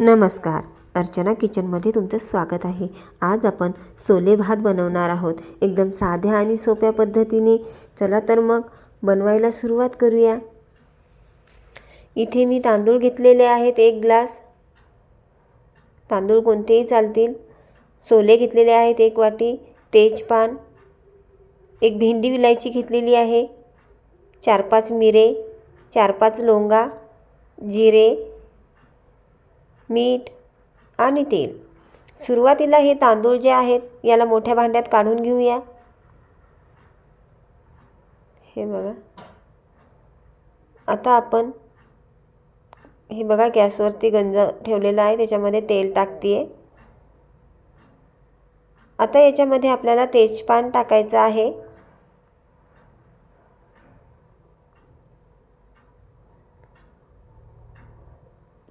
नमस्कार. अर्चना किचनमध्ये तुमचं स्वागत आहे. आज आपण सोले भात बनवणार आहोत. एकदम साध्या आणि सोप्या पद्धतीने. चला तर मग बनवायला सुरुवात करूया. इथे मी तांदूळ घेतलेले आहेत एक ग्लास. तांदूळ कोणतेही चालतील. सोले घेतलेले आहेत एक वाटी. तेजपान. एक भेंडी विलायची घेतलेली आहे. चार पाच मिरे. चार पाच लोंगा. जिरे. मीठ आणि तेल. सुरुवातीला हे तांदूळ जे आहेत याला मोठ्या भांड्यात काढून घेऊया. हे बघा. आता आपण हे बघा गॅसवरती गंज ठेवलेला आहे त्याच्यामध्ये तेल टाकते आहे आता याच्यामध्ये आपल्याला तेजपान टाकायचं आहे.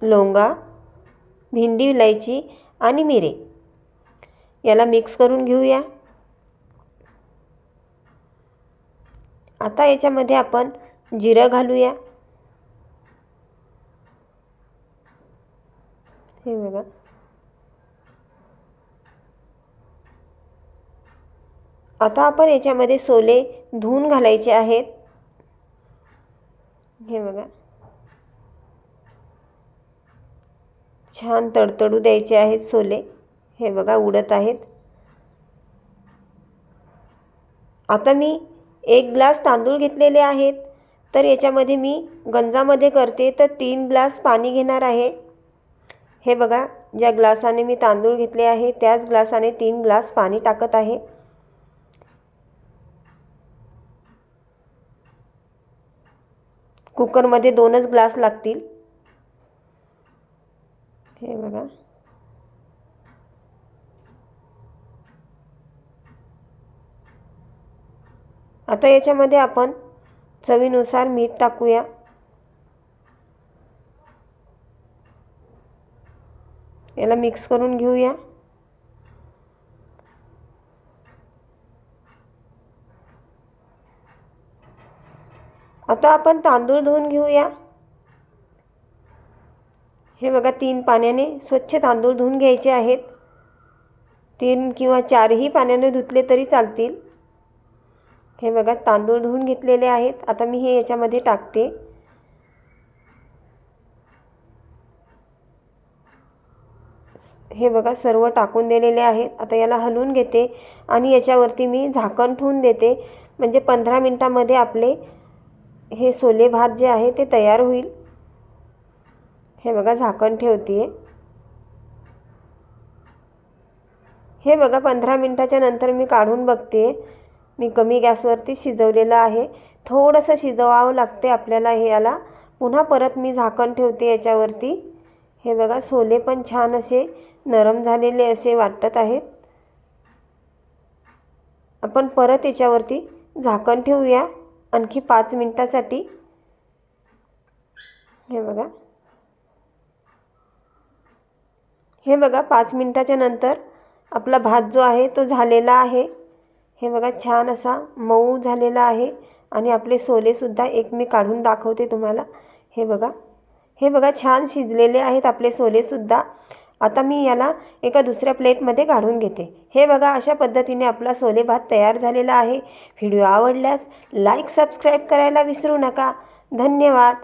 लोंगा भेंडी इलायची आणि मिरे. याला मिक्स करून घेऊया. आता याच्यामध्ये आपण जिरं घालूया. हे बघा. आता आपण याच्यामध्ये सोले धुवून घालायचे आहेत. हे बघा. छान तडतडू द्यायचे आहेत सोले. हे बघा उडत आहेत. आता मी एक ग्लास तांदूळ घेतलेले आहेत. तर याच्यामध्ये मी गंजामध्ये करते तर तीन ग्लास पाणी घेणार आहे. हे बघा ज्या ग्लासाने मी तांदूळ घेतले आहे त्याच ग्लासाने तीन ग्लास पाणी टाकत आहे. कुकरमध्ये दोनच ग्लास लागतील. हे बघा. आता याच्यामध्ये आपण चवीनुसार मीठ टाकूया. याला मिक्स करून घेऊया. आता आपण तांदूळ धुवून घेऊया. हे बघा तीन पाण्याने स्वच्छ तांदूळ धुवून घ्यायचे आहेत. तीन किंवा चारही पाण्याने धुतले तरी चालतील. हे बघा तांदूळ धुवून घेतलेले आहेत. आता मी हे याच्यामध्ये टाकते. हे बघा सर्व टाकून दिलेले आहेत. आता याला हलवून घेते आणि याच्यावरती मी झाकण ठेवून देते. म्हणजे पंधरा मिनटामध्ये आपले हे सोले भात जे आहे ते तयार होईल. हे बघा झाकण ठेवते हे बघा पंधरा मिनटाच्या नंतर मी काढून बघते. मी कमी गॅसवरती शिजवलेलं आहे. थोडंसं शिजवावं लागते आपल्याला हे याला. पुन्हा परत मी झाकण ठेवते याच्यावरती. हे बघा सोले पण छान असे नरम झालेले असे वाटत आहेत. आपण परत याच्यावरती झाकण ठेवूया. आणखी पाच मिनटासाठी. हे बघा. हे बघा पाच मिनटाच्या नंतर आपला भात जो आहे तो झालेला आहे. हे बघा छान असा मऊ झालेला आहे आणि आपले सोलेसुद्धा एक मी काढून दाखवते तुम्हाला. हे बघा हे बघा छान शिजलेले आहेत आपले सोलेसुद्धा आता मी याला एका दुसऱ्या प्लेटमध्ये काढून घेते. हे बघा अशा पद्धतीने आपला सोले भात तयार झालेला आहे. व्हिडिओ आवडल्यास लाईक सबस्क्राईब करायला विसरू नका. धन्यवाद.